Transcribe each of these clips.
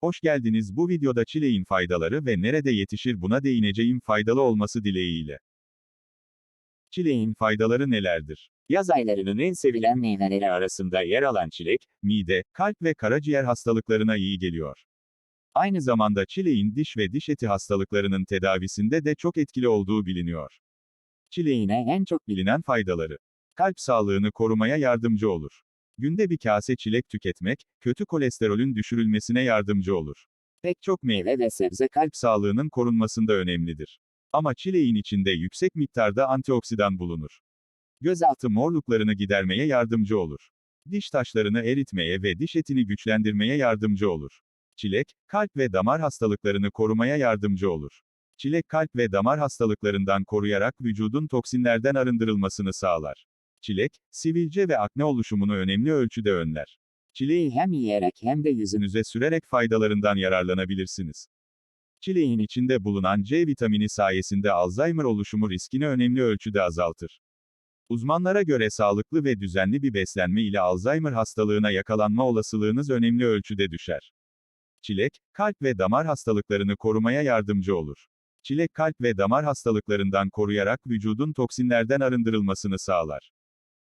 Hoş geldiniz bu videoda çileğin faydaları ve nerede yetişir buna değineceğim faydalı olması dileğiyle. Çileğin faydaları nelerdir? Yaz aylarının en sevilen meyveleri arasında yer alan çilek, mide, kalp ve karaciğer hastalıklarına iyi geliyor. Aynı zamanda çileğin diş ve diş eti hastalıklarının tedavisinde de çok etkili olduğu biliniyor. Çileğin en çok bilinen faydaları. Kalp sağlığını korumaya yardımcı olur. Günde bir kase çilek tüketmek, kötü kolesterolün düşürülmesine yardımcı olur. Pek çok meyve ve sebze kalp sağlığının korunmasında önemlidir. Ama çileğin içinde yüksek miktarda antioksidan bulunur. Gözaltı morluklarını gidermeye yardımcı olur. Diş taşlarını eritmeye ve diş etini güçlendirmeye yardımcı olur. Çilek, kalp ve damar hastalıklarını korumaya yardımcı olur. Çilek kalp ve damar hastalıklarından koruyarak vücudun toksinlerden arındırılmasını sağlar. Çilek, sivilce ve akne oluşumunu önemli ölçüde önler. Çileği hem yiyerek hem de yüzünüze sürerek faydalarından yararlanabilirsiniz. Çileğin içinde bulunan C vitamini sayesinde Alzheimer oluşumu riskini önemli ölçüde azaltır. Uzmanlara göre sağlıklı ve düzenli bir beslenme ile Alzheimer hastalığına yakalanma olasılığınız önemli ölçüde düşer. Çilek, kalp ve damar hastalıklarını korumaya yardımcı olur. Çilek kalp ve damar hastalıklarından koruyarak vücudun toksinlerden arındırılmasını sağlar.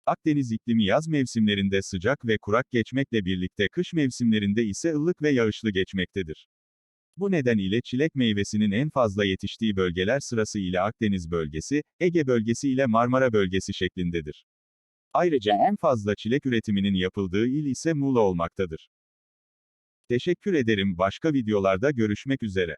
Akdeniz iklimi yaz mevsimlerinde sıcak ve kurak geçmekle birlikte kış mevsimlerinde ise ılık ve yağışlı geçmektedir. Bu neden ile çilek meyvesinin en fazla yetiştiği bölgeler sırası ile Akdeniz bölgesi, Ege bölgesi ile Marmara bölgesi şeklindedir. Ayrıca en fazla çilek üretiminin yapıldığı il ise Muğla olmaktadır. Teşekkür ederim başka videolarda görüşmek üzere.